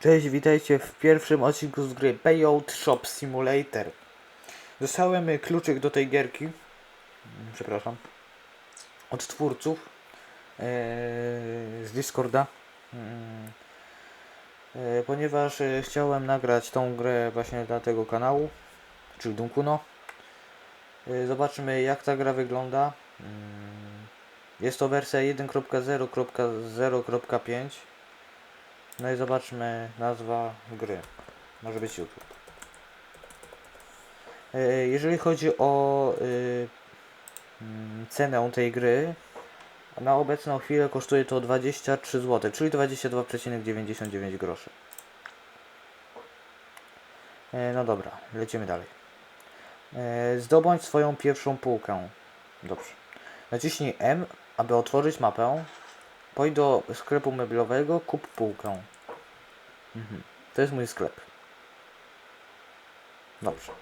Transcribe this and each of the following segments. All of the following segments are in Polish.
Cześć, witajcie w pierwszym odcinku z gry Payout Shop Simulator. Dostałem y, kluczyk do tej gierki, mm, przepraszam, od twórców yy, z Discorda, yy, ponieważ yy, chciałem nagrać tą grę właśnie dla tego kanału, czyli Dunkuno. Yy, zobaczymy jak ta gra wygląda. Mm, Jest to wersja 1.0.0.5 no i zobaczmy nazwa gry. Może być YouTube. E, Jeżeli chodzi o y, mm, cenę tej gry, na obecną chwilę kosztuje to 23 zł, czyli 22,99 groszy. E, No dobra, lecimy dalej. E, Zdobądź swoją pierwszą półkę. Dobrze. Naciśnij M, aby otworzyć mapę. Pójdź do sklepu meblowego, kup półkę. Mhm. To jest mój sklep. Dobrze.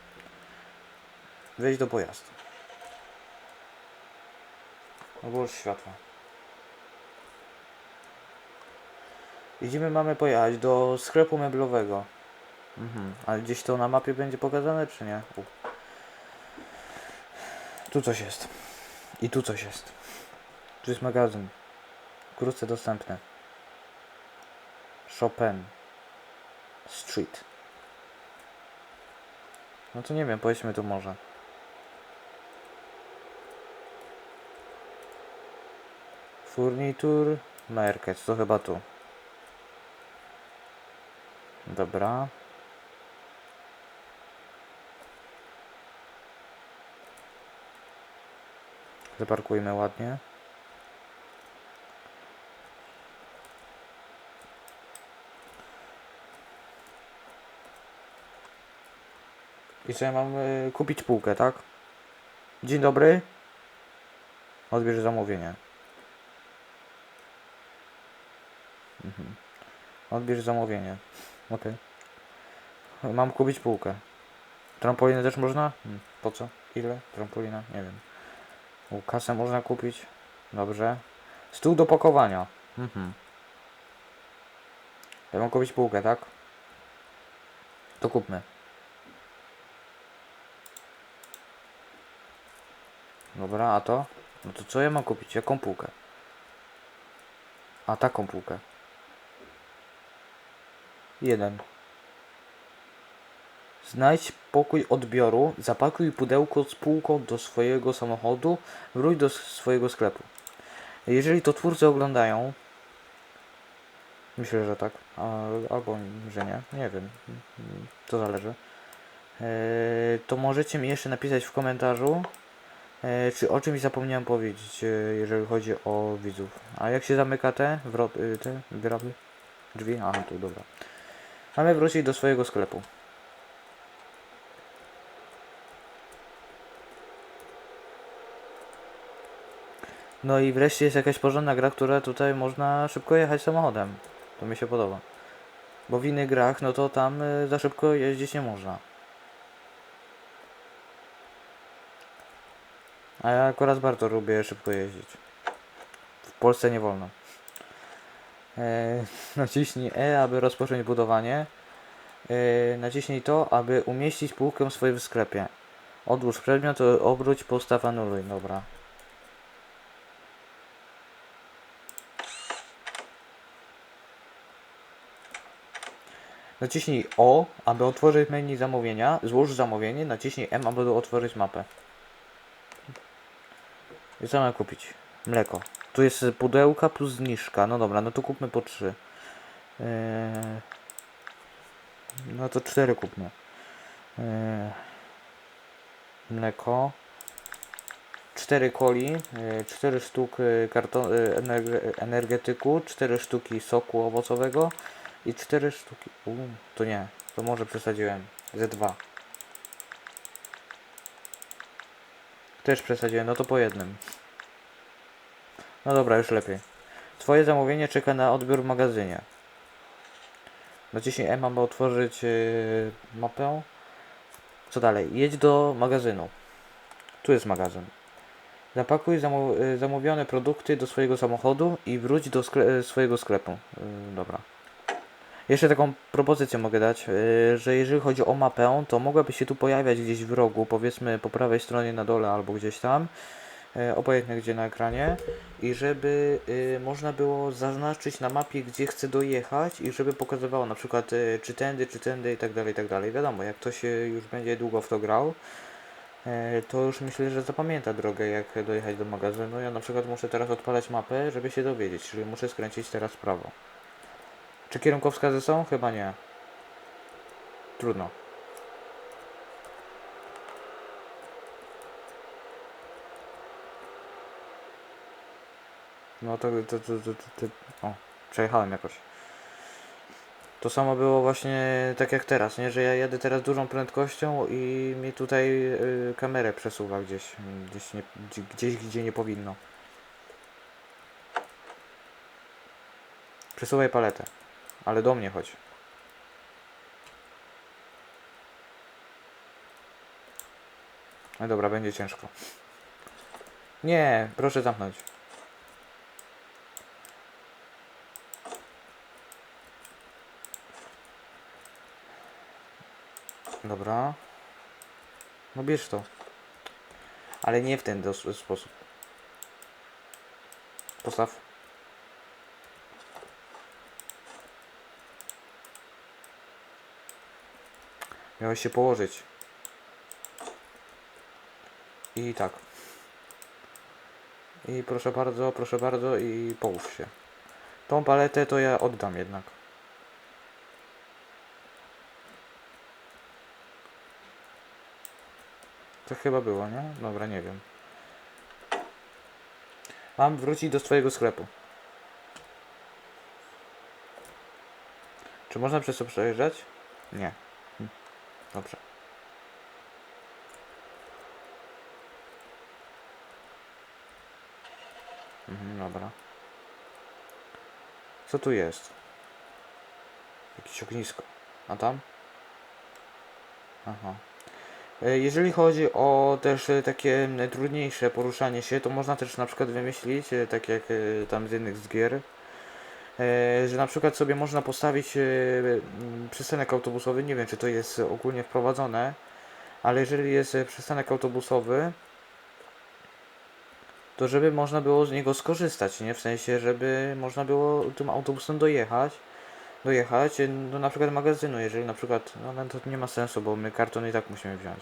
Wejdź do pojazdu. Ogłos światła. Idziemy, mamy pojechać do sklepu meblowego. Mhm. Ale gdzieś to na mapie będzie pokazane, czy nie? U. Tu coś jest. I tu coś jest. Tu jest magazyn. Wkrótce dostępne. Chopin. Street. No to nie wiem, powiedzmy tu może. Furnitur Market, to chyba tu. Dobra. Zaparkujmy ładnie. I ja mam y, kupić półkę, tak? Dzień dobry. Odbierz zamówienie. Mhm. Odbierz zamówienie. Okej. Mam kupić półkę. Trampolinę też można? Hmm. Po co? Ile? Trampolina? Nie wiem. U, kasę można kupić. Dobrze. Stół do pakowania. Mhm. Ja mam kupić półkę, tak? To kupmy. Dobra, a to? No to co ja mam kupić? Jaką półkę? A taką półkę. Jeden. Znajdź pokój odbioru, zapakuj pudełko z półką do swojego samochodu, wróć do swojego sklepu. Jeżeli to twórcy oglądają, myślę, że tak, albo że nie, nie wiem, to zależy, e, to możecie mi jeszcze napisać w komentarzu, E, czy o czymś zapomniałem powiedzieć, e, jeżeli chodzi o widzów? A jak się zamyka te, wrot, y, te graby? Drzwi? Aha, tu, dobra. Mamy wrócić do swojego sklepu. No i wreszcie jest jakaś porządna gra, która tutaj można szybko jechać samochodem. To mi się podoba. Bo w innych grach, no to tam y, za szybko jeździć nie można. A ja akurat bardzo lubię szybko jeździć. W Polsce nie wolno. E, naciśnij E, aby rozpocząć budowanie. E, naciśnij to, aby umieścić półkę w swoim sklepie. Odłóż przedmiot, obróć, postaw, anuluj. Dobra. Naciśnij O, aby otworzyć menu zamówienia. Złóż zamówienie. Naciśnij M, aby otworzyć mapę. I co mam kupić? Mleko. Tu jest pudełka plus zniżka. No dobra, no to kupmy po trzy. Eee, no to cztery kupmy. Eee, mleko. Cztery coli, e, cztery sztuk e, karton, e, energe- energetyku, cztery sztuki soku owocowego i cztery sztuki... To nie, to może przesadziłem. Ze dwa. Też przesadziłem, no to po jednym. No dobra, już lepiej. Twoje zamówienie czeka na odbiór w magazynie. Naciśnij E, mamy otworzyć yy, mapę. Co dalej? Jedź do magazynu. Tu jest magazyn. Zapakuj zamu y, zamówione produkty do swojego samochodu i wróć do skle y, swojego sklepu. Yy, dobra. Jeszcze taką propozycję mogę dać, yy, że jeżeli chodzi o mapę, to mogłaby się tu pojawiać gdzieś w rogu, powiedzmy po prawej stronie na dole albo gdzieś tam, obojętnie gdzie na ekranie, i żeby yy, można było zaznaczyć na mapie, gdzie chce dojechać i żeby pokazywało na przykład yy, czy tędy, czy tędy i tak dalej, i tak dalej. Wiadomo, jak ktoś już będzie długo w to grał, yy, to już myślę, że zapamięta drogę, jak dojechać do magazynu. Ja na przykład muszę teraz odpalać mapę, żeby się dowiedzieć, czyli muszę skręcić teraz w prawo. Czy kierunkowskazy są? Chyba nie. Trudno. No to, to, to, to, to, to o, przejechałem jakoś. To samo było właśnie tak jak teraz, nie? Że ja jadę teraz dużą prędkością i mi tutaj y, kamerę przesuwa gdzieś, gdzieś, nie, gdzie- gdzieś, gdzie nie powinno. Przesuwaj paletę, ale do mnie chodź. No dobra, będzie ciężko. Nie, proszę zamknąć. Dobra. No bierz to. Ale nie w ten sposób. Postaw. Miałeś się położyć. I tak. I proszę bardzo, proszę bardzo i połóż się. Tą paletę to ja oddam jednak. To chyba było, nie? Dobra, nie wiem. Mam wrócić do swojego sklepu. Czy można przez to przejeżdżać? Nie. Hm. Dobrze. Mhm, dobra. Co tu jest? Jakieś ognisko. A tam? Aha. E, Jeżeli chodzi o też e, takie trudniejsze poruszanie się, to można też na przykład wymyślić, e, tak jak tam z jednych z gier, że na przykład sobie można postawić przystanek autobusowy, nie wiem czy to jest ogólnie wprowadzone, ale jeżeli jest przystanek autobusowy, to żeby można było z niego skorzystać, nie? W sensie, żeby można było tym autobusem dojechać, dojechać do na przykład magazynu, jeżeli na przykład, no ale to nie ma sensu, bo my karton i tak musimy wziąć.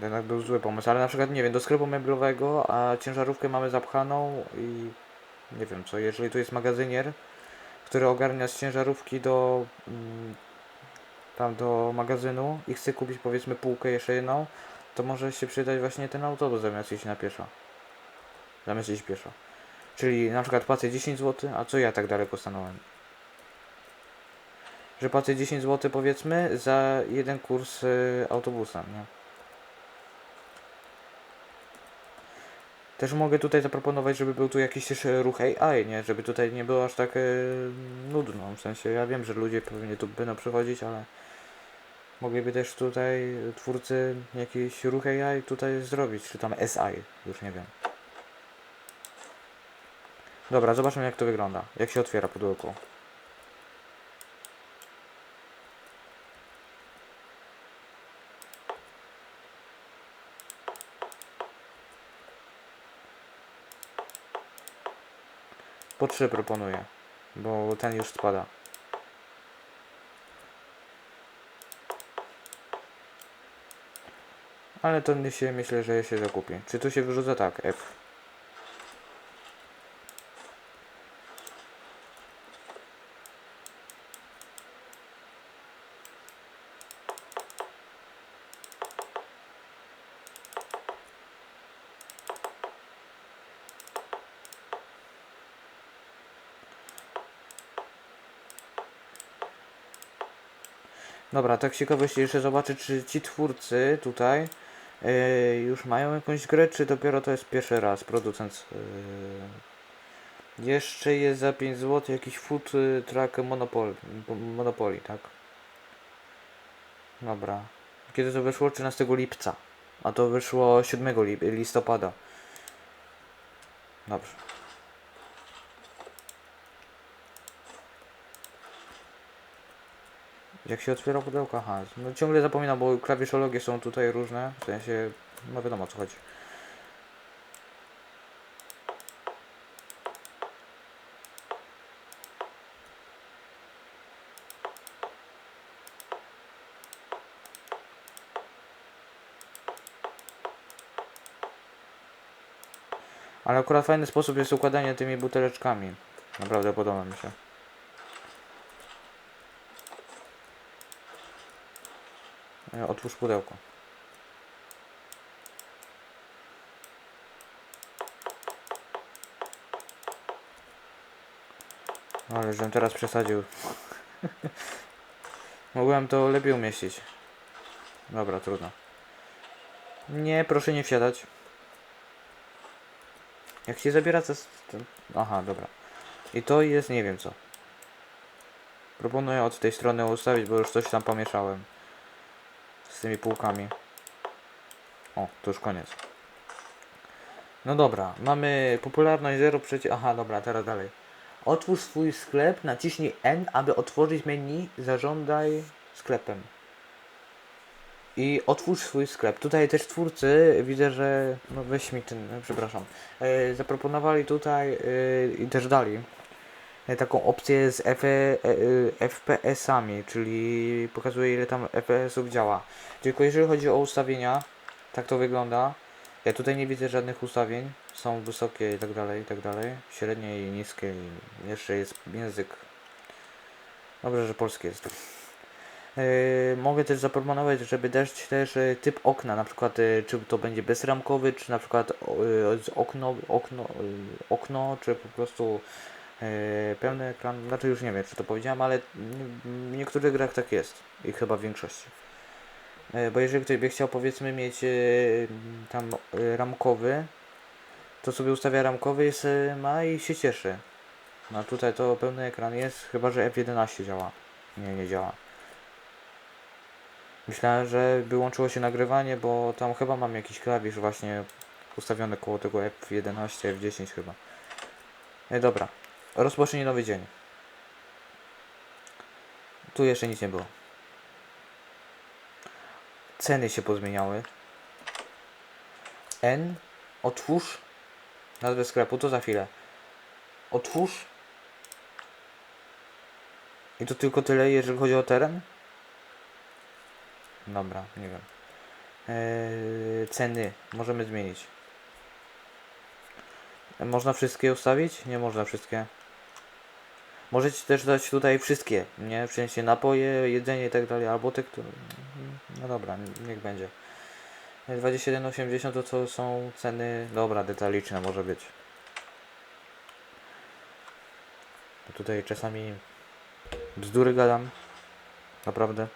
Jednak był zły pomysł, ale na przykład, nie wiem, do sklepu meblowego, a ciężarówkę mamy zapchaną i nie wiem co, jeżeli tu jest magazynier, który ogarnia z ciężarówki do mm, tam do magazynu i chce kupić powiedzmy półkę jeszcze jedną, to może się przydać właśnie ten autobus zamiast iść na pieszo. Zamiast iść pieszo. Czyli na przykład płacę 10 zł, a co ja tak daleko stanąłem? Że płacę 10 zł powiedzmy za jeden kurs y, autobusa, nie? Też mogę tutaj zaproponować, żeby był tu jakiś też ruch AI, nie? Żeby tutaj nie było aż tak e, nudno. W sensie ja wiem, że ludzie pewnie tu będą przychodzić, ale mogliby też tutaj twórcy jakiś ruch AI tutaj zrobić, czy tam SI, już nie wiem. Dobra, zobaczmy jak to wygląda. Jak się otwiera pudełko. Po trzy proponuję, bo ten już spada. Ale to się myślę, że się zakupi. Czy tu się wyrzuca? Tak, F. Dobra, tak ciekawości jeszcze zobaczyć, czy ci twórcy tutaj yy, już mają jakąś grę, czy dopiero to jest pierwszy raz producent. Yy, jeszcze jest za 5 zł jakiś food y, truck Monopoly, Monopoly, tak? Dobra. Kiedy to wyszło? 13 lipca. A to wyszło 7 lip listopada. Dobrze. Jak się otwiera pudełko? Aha, no ciągle zapominam, bo klawiszologie są tutaj różne. W sensie, no wiadomo o co chodzi. Ale akurat fajny sposób jest układanie tymi buteleczkami. Naprawdę podoba mi się. Otwórz pudełko. Ale żebym teraz przesadził. Mogłem to lepiej umieścić. Dobra, trudno. Nie, proszę nie wsiadać. Jak się zabiera to... Aha, dobra. I to jest nie wiem co. Proponuję od tej strony ustawić, bo już coś tam pomieszałem. Z tymi półkami. O, to już koniec. No dobra, mamy popularność 0 przeciw... Aha, dobra, teraz dalej. Otwórz swój sklep, naciśnij N, aby otworzyć menu Zażądaj sklepem. I otwórz swój sklep. Tutaj też twórcy, widzę, że... No weź mi ten, przepraszam. E, zaproponowali tutaj e, i też dali taką opcję z F, e, e, FPS-ami, czyli pokazuje ile tam FPS-ów działa. Tylko jeżeli chodzi o ustawienia, tak to wygląda. Ja tutaj nie widzę żadnych ustawień. Są wysokie i tak dalej, i tak dalej. Średnie i niskie i jeszcze jest język. Dobrze, że polski jest. Yy, mogę też zaproponować, żeby dać też e, typ okna, na przykład e, czy to będzie bezramkowy, czy na przykład e, okno, okno, e, okno, czy po prostu e, pełny ekran, znaczy już nie wiem, czy to powiedziałem, ale w niektórych grach tak jest i chyba w większości. E, Bo jeżeli ktoś by chciał powiedzmy mieć e, tam e, ramkowy, to sobie ustawia ramkowy jest, e, ma i się cieszy. No tutaj to pełny ekran jest, chyba że F11 działa. Nie, nie działa. Myślałem, że wyłączyło się nagrywanie, bo tam chyba mam jakiś klawisz właśnie ustawiony koło tego F11, F10 chyba. E, dobra, rozpocznij nowy dzień. Tu jeszcze nic nie było. Ceny się pozmieniały. N, otwórz nazwę sklepu, to za chwilę. Otwórz. I to tylko tyle, jeżeli chodzi o teren? Dobra, nie wiem. Eee, ceny możemy zmienić. Można wszystkie ustawić? Nie można wszystkie. Możecie też dać tutaj wszystkie, nie? W sensie napoje, jedzenie i tak dalej, albo te, które... No dobra, niech będzie. E, 21,80 to co są ceny... Dobra, detaliczne może być. Tutaj czasami bzdury gadam. Naprawdę.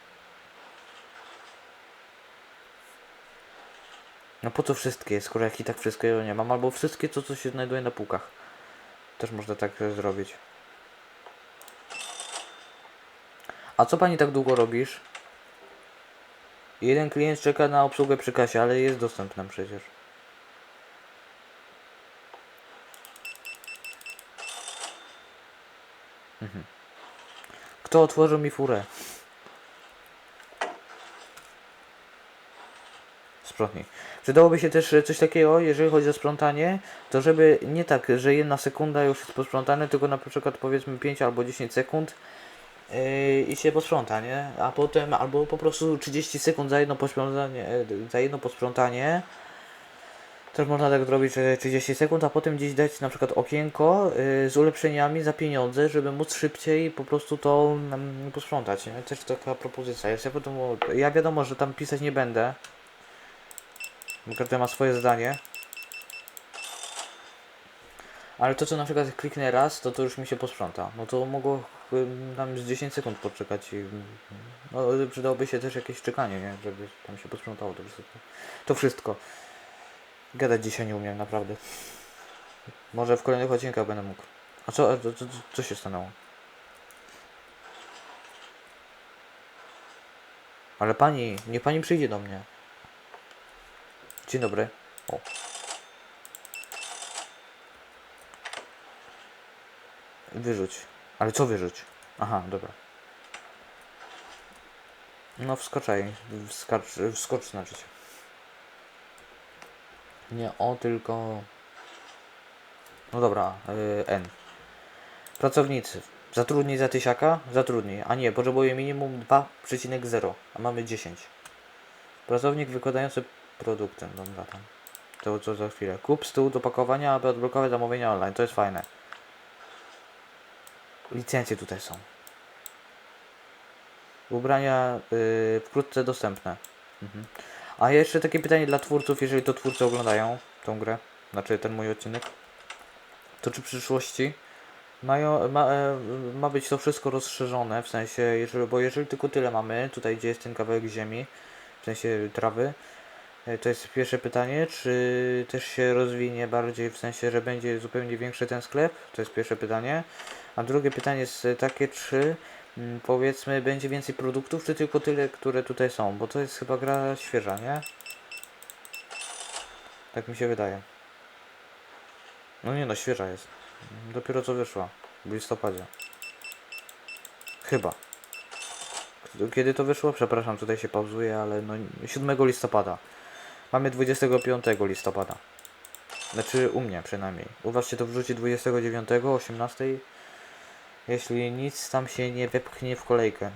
No po co wszystkie, skoro jak i tak wszystkiego nie mam, albo wszystkie to, co się znajduje na półkach. Też można tak zrobić. A co pani tak długo robisz? Jeden klient czeka na obsługę przy kasie, ale jest dostępna przecież. Mhm. Kto otworzył mi furę? Sprzątnij. Przydałoby się też coś takiego, jeżeli chodzi o sprzątanie, to żeby nie tak, że jedna sekunda już jest posprzątane, tylko na przykład powiedzmy 5 albo 10 sekund i się posprząta, nie? A potem albo po prostu 30 sekund za jedno posprzątanie, e, za jedno posprzątanie. Też można tak zrobić, że 30 sekund, a potem gdzieś dać na przykład okienko yy, z ulepszeniami za pieniądze, żeby móc szybciej po prostu to mm, posprzątać. Nie? Też taka propozycja jest. Ja, wiadomo, ja wiadomo, że tam pisać nie będę. Bo każdy ma swoje zdanie. Ale to co na przykład kliknę raz, to to już mi się posprząta. No to mogło tam z 10 sekund poczekać i no, przydałoby się też jakieś czekanie, nie? Żeby tam się posprzątało to wszystko. To wszystko. Gadać dzisiaj nie umiem, naprawdę. Może w kolejnych odcinkach będę mógł. A co, co, co, co się stanęło? Ale pani, nie pani przyjdzie do mnie. Dzień dobry. O. Wyrzuć. Ale co wyrzuć? Aha, dobra. No wskoczaj, wskacz, wskocz znaczy się. Nie o, tylko... No dobra, y, N. Pracownicy. Zatrudnij za tysiaka? Zatrudnij. A nie, potrzebuje minimum 2,0, a mamy 10. Pracownik wykładający produkty. Dobra, tam. To co za chwilę. Kup stół do pakowania, aby odblokować zamówienia online. To jest fajne. Licencje tutaj są. Ubrania y, wkrótce dostępne. Mhm. A jeszcze takie pytanie dla twórców, jeżeli to twórcy oglądają tą grę, znaczy ten mój odcinek, to czy w przyszłości mają, ma, e, ma być to wszystko rozszerzone, w sensie, jeżeli, bo jeżeli tylko tyle mamy, tutaj gdzie jest ten kawałek ziemi, w sensie trawy, e, to jest pierwsze pytanie, czy też się rozwinie bardziej, w sensie, że będzie zupełnie większy ten sklep, to jest pierwsze pytanie, a drugie pytanie jest takie, czy mm, powiedzmy będzie więcej produktów, czy tylko tyle, które tutaj są, bo to jest chyba gra świeża, nie? Tak mi się wydaje. No nie no, świeża jest. Dopiero co wyszła. W listopadzie. Chyba. Kiedy to wyszło? Przepraszam, tutaj się pauzuje, ale no 7 listopada. Mamy 25 listopada. Znaczy u mnie przynajmniej. U was się to wrzuci 29, 18. Jeśli nic tam się nie wepchnie w kolejkę.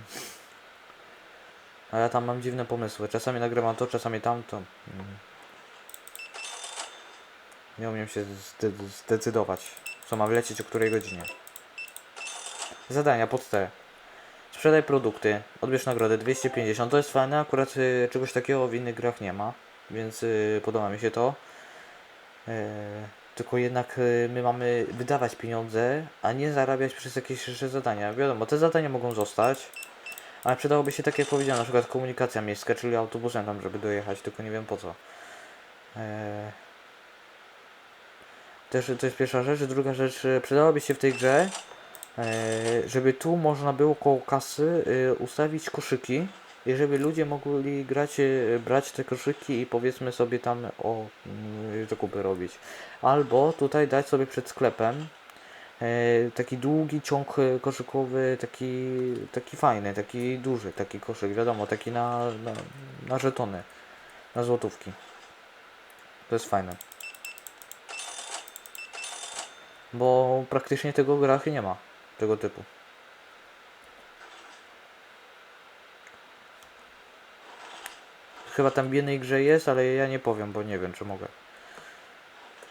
A ja tam mam dziwne pomysły. Czasami nagrywam to, czasami tamto. Mm. Nie umiem się zde zdecydować, co ma wlecieć o której godzinie. Zadania pod T. Sprzedaj produkty, odbierz nagrodę 250. To jest fajne, akurat y, czegoś takiego w innych grach nie ma, więc y, podoba mi się to. E, tylko jednak y, my mamy wydawać pieniądze, a nie zarabiać przez jakieś jeszcze zadania. Wiadomo, te zadania mogą zostać, ale przydałoby się, tak jak powiedziałem, na przykład komunikacja miejska, czyli autobusem tam, żeby dojechać, tylko nie wiem po co. E, też to jest pierwsza rzecz. Druga rzecz, e, przydałoby się w tej grze, e, żeby tu można było koło kasy e, ustawić koszyki i żeby ludzie mogli grać, e, brać te koszyki i powiedzmy sobie tam o mm, zakupy robić. Albo tutaj dać sobie przed sklepem e, taki długi ciąg e, koszykowy, taki, taki fajny, taki duży, taki koszyk, wiadomo, taki na, na, na żetony, na złotówki. To jest fajne. Bo praktycznie tego grachy nie ma. Tego typu. Chyba tam w jednej grze jest, ale ja nie powiem, bo nie wiem czy mogę.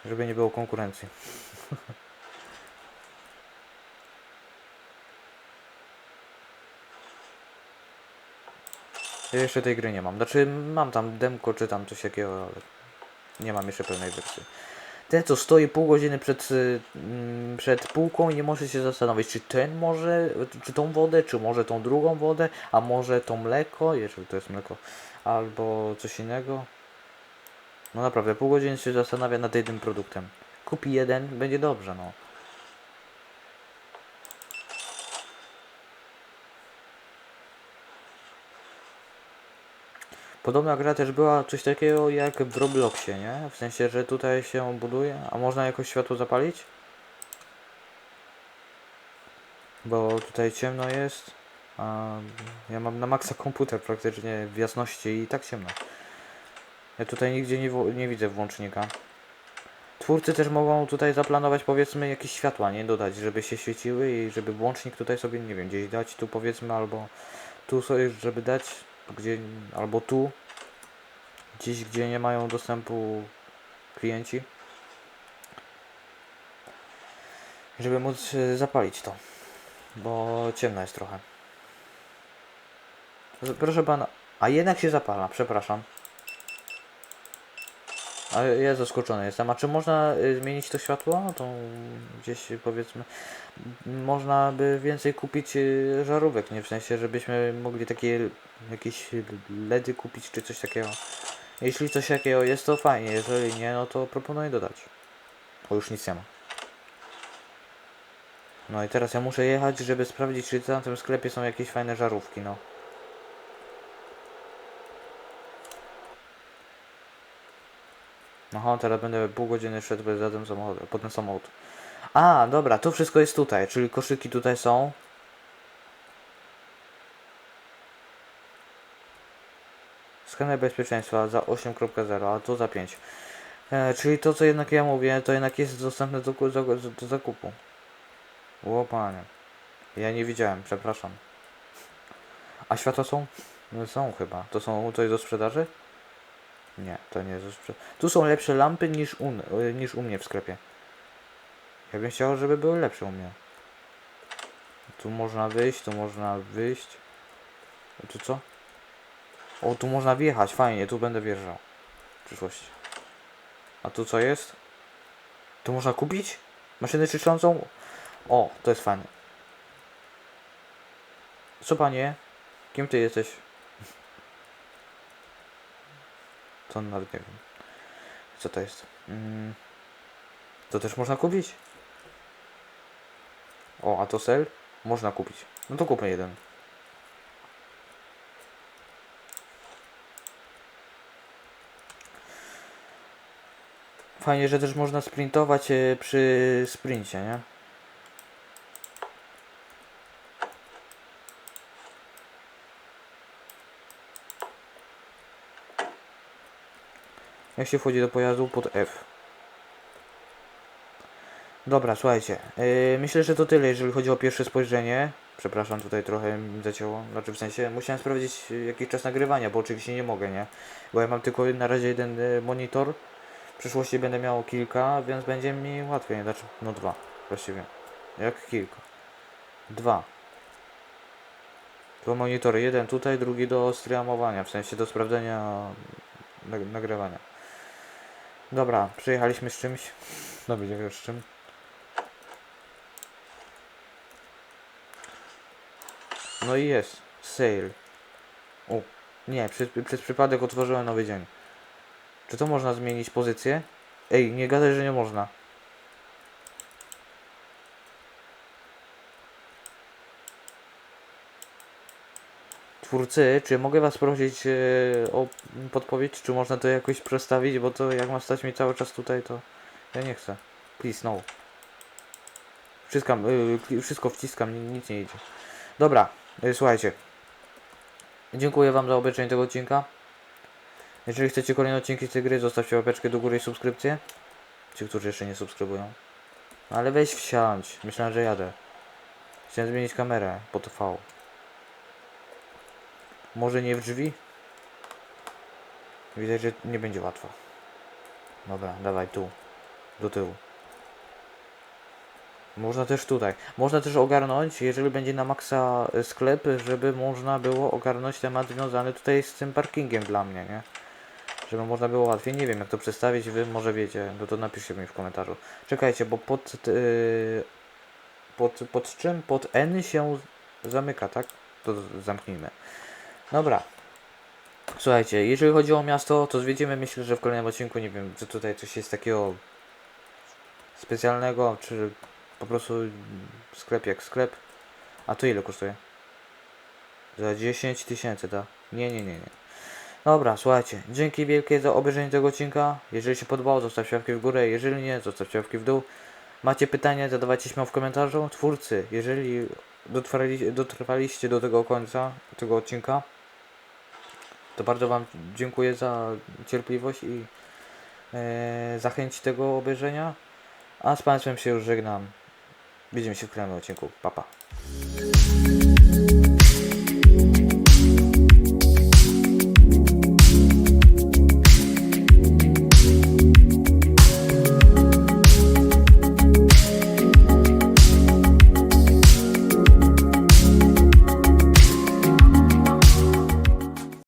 Żeby nie było konkurencji. Ja jeszcze tej gry nie mam. Znaczy mam tam demko czy tam coś takiego, ale nie mam jeszcze pełnej wersji. Ten co stoi pół godziny przed, y, mm, przed półką nie może się zastanowić, czy ten może, czy tą wodę, czy może tą drugą wodę, a może to mleko, jeżeli to jest mleko, albo coś innego. No naprawdę, pół godziny się zastanawia nad jednym produktem. Kupi jeden, będzie dobrze, no. Podobna gra też była coś takiego jak w Robloxie, nie? W sensie, że tutaj się buduje, a można jakoś światło zapalić? Bo tutaj ciemno jest, a ja mam na maksa komputer praktycznie w jasności i tak ciemno. Ja tutaj nigdzie nie, nie widzę włącznika. Twórcy też mogą tutaj zaplanować powiedzmy jakieś światła, nie? Dodać, żeby się świeciły i żeby włącznik tutaj sobie, nie wiem, gdzieś dać tu powiedzmy albo tu sobie, żeby dać gdzie, albo tu, gdzieś, gdzie nie mają dostępu klienci, żeby móc e, zapalić to, bo ciemno jest trochę. Proszę pana, a jednak się zapala, przepraszam. A ja zaskoczony jestem. A czy można y, zmienić to światło? To gdzieś powiedzmy. Można by więcej kupić y, żarówek, nie w sensie, żebyśmy mogli takie jakieś LEDy kupić czy coś takiego. Jeśli coś takiego jest, to fajnie. Jeżeli nie, no to proponuję dodać. O, już nic nie ma. No i teraz ja muszę jechać, żeby sprawdzić, czy w tym sklepie są jakieś fajne żarówki, no. Aha, teraz będę pół godziny szedł bez żaden samochód, po ten samochód. A, dobra, to wszystko jest tutaj, czyli koszyki tutaj są. Skaner bezpieczeństwa za 8.0, a to za 5. E, czyli to, co jednak ja mówię, to jednak jest dostępne do, do, do zakupu. O panie. Ja nie widziałem, przepraszam. A światła są? No są chyba. To są, to jest do sprzedaży? Nie, to nie jest. Tu są lepsze lampy niż u, niż u mnie w sklepie. Ja bym chciał, żeby były lepsze u mnie. Tu można wyjść, tu można wyjść. A tu co? O, tu można wjechać, fajnie, tu będę wjeżdżał. W przyszłości. A tu co jest? Tu można kupić? Maszynę czyszczącą? O, to jest fajne. Co panie? Kim ty jesteś? To nawet nie wiem. Co to jest? Mm. To też można kupić? O, a to sel? Można kupić. No to kupmy jeden. Fajnie, że też można sprintować e, przy sprincie, nie? Jak się wchodzi do pojazdu pod F. Dobra, słuchajcie. Yy, myślę, że to tyle, jeżeli chodzi o pierwsze spojrzenie. Przepraszam, tutaj trochę mi zacięło. Znaczy w sensie musiałem sprawdzić yy, jaki czas nagrywania, bo oczywiście nie mogę, nie? Bo ja mam tylko na razie jeden yy, monitor. W przyszłości będę miał kilka, więc będzie mi łatwiej. Znaczy, no dwa właściwie. Jak kilka? Dwa. Dwa monitory. Jeden tutaj, drugi do streamowania, w sensie do sprawdzenia nag- nagrywania. Dobra, przyjechaliśmy z czymś. No będzie już z czym. No i jest. Sale. O, nie, przez, przez przypadek otworzyłem nowy dzień. Czy to można zmienić pozycję? Ej, nie gadaj, że nie można. Twórcy, czy mogę was prosić e, o podpowiedź, czy można to jakoś przestawić, bo to jak ma stać mi cały czas tutaj, to ja nie chcę. Please, no. Y, kli- wszystko wciskam, ni- nic nie idzie. Dobra, y, słuchajcie. Dziękuję wam za obejrzenie tego odcinka. Jeżeli chcecie kolejne odcinki z tej gry, zostawcie łapeczkę do góry i subskrypcję. Ci, którzy jeszcze nie subskrybują. Ale weź wsiądź. Myślałem, że jadę. Chciałem zmienić kamerę po TV. Może nie w drzwi? Widać, że nie będzie łatwo. Dobra, dawaj tu. Do tyłu. Można też tutaj. Można też ogarnąć, jeżeli będzie na maksa e, sklep, żeby można było ogarnąć temat związany tutaj z tym parkingiem dla mnie, nie? Żeby można było łatwiej. Nie wiem jak to przedstawić, wy może wiecie, no to napiszcie mi w komentarzu. Czekajcie, bo pod, yy, pod, pod czym? Pod N się zamyka, tak? To zamknijmy. Dobra. Słuchajcie, jeżeli chodzi o miasto, to zwiedzimy myślę, że w kolejnym odcinku, nie wiem, czy tutaj coś jest takiego specjalnego, czy po prostu sklep jak sklep. A to ile kosztuje? Za 10 tysięcy, tak? Nie, nie, nie, nie. Dobra, słuchajcie, dzięki wielkie za obejrzenie tego odcinka. Jeżeli się podobało, zostawcie łapki w górę, jeżeli nie, zostawcie łapki w dół. Macie pytania, zadawajcie śmiało w komentarzu. Twórcy, jeżeli dotrwali, dotrwaliście do tego końca tego odcinka, to bardzo Wam dziękuję za cierpliwość i e, za chęć tego obejrzenia. A z Państwem się już żegnam. Widzimy się w kolejnym odcinku. Pa, pa.